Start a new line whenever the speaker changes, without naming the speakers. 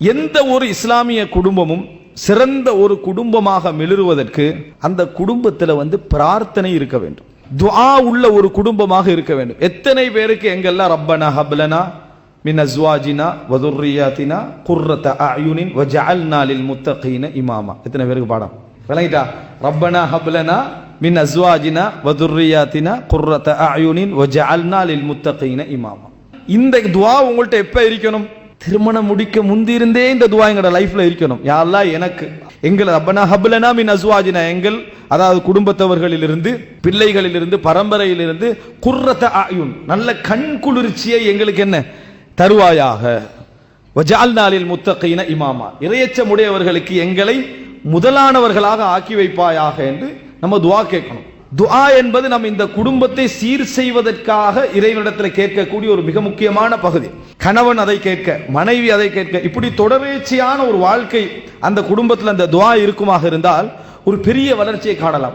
எந்த ஒரு இஸ்லாமிய குடும்பமும் சிறந்த ஒரு குடும்பமாக மிளிருவதற்கு அந்த குடும்பத்தில் வந்து பிரார்த்தனை இருக்க வேண்டும். துவா உள்ள ஒரு குடும்பமாக இருக்க வேண்டும். எத்தனை பேருக்கு எங்கெல்லாம் ரப்பனா ஹப்லனா மின் அஸ்வாஜினா வதுர்ரியாத்தினா குர்ரத அயுனின் வஜால் நாளில் முத்தகீன இமாமா. எத்தனை பேருக்கு பாடம்? விளங்கிட்டா? ரப்பனா ஹப்லனா மின் அஸ்வாஜினா வதுர்ரியாத்தினா குர்ரத அயுனின் வஜால் நாளில் முத்தகீன இமாமா. இந்த துவா உங்கள்கிட்ட எப்போ இருக்கணும்? திருமணம் முடிக்க முந்திருந்தே இந்த துவா எங்களோட லைஃப்ல இருக்கணும். யாரெல்லாம் எனக்கு எங்கள் அப்பனா ஹபுலனா மின் அசுவாஜினா எங்கள் அதாவது குடும்பத்தவர்களிலிருந்து பிள்ளைகளிலிருந்து பரம்பரையிலிருந்து குர்ரத்த ஆயுன் நல்ல கண் குளிர்ச்சியை எங்களுக்கு என்ன? தருவாயாக. வஜால் நாளில் முத்தகையின இமாமா. இறையச்சமுடையவர்களுக்கு எங்களை முதலானவர்களாக ஆக்கி வைப்பாயாக என்று நம்ம துவா கேட்கணும். துஆ என்பது நம்ம இந்த குடும்பத்தை சீர் செய்வதற்காக இறைவனிடத்தில் கேட்கக்கூடிய ஒரு மிக முக்கியமான பகுதி. கணவன் அதை கேட்க மனைவி அதை கேட்க இப்படி தொடர்ச்சியான ஒரு வாழ்க்கை அந்த குடும்பத்தில் அந்த துவா இருக்குமாக இருந்தால் ஒரு பெரிய வளர்ச்சியை காணலாம்.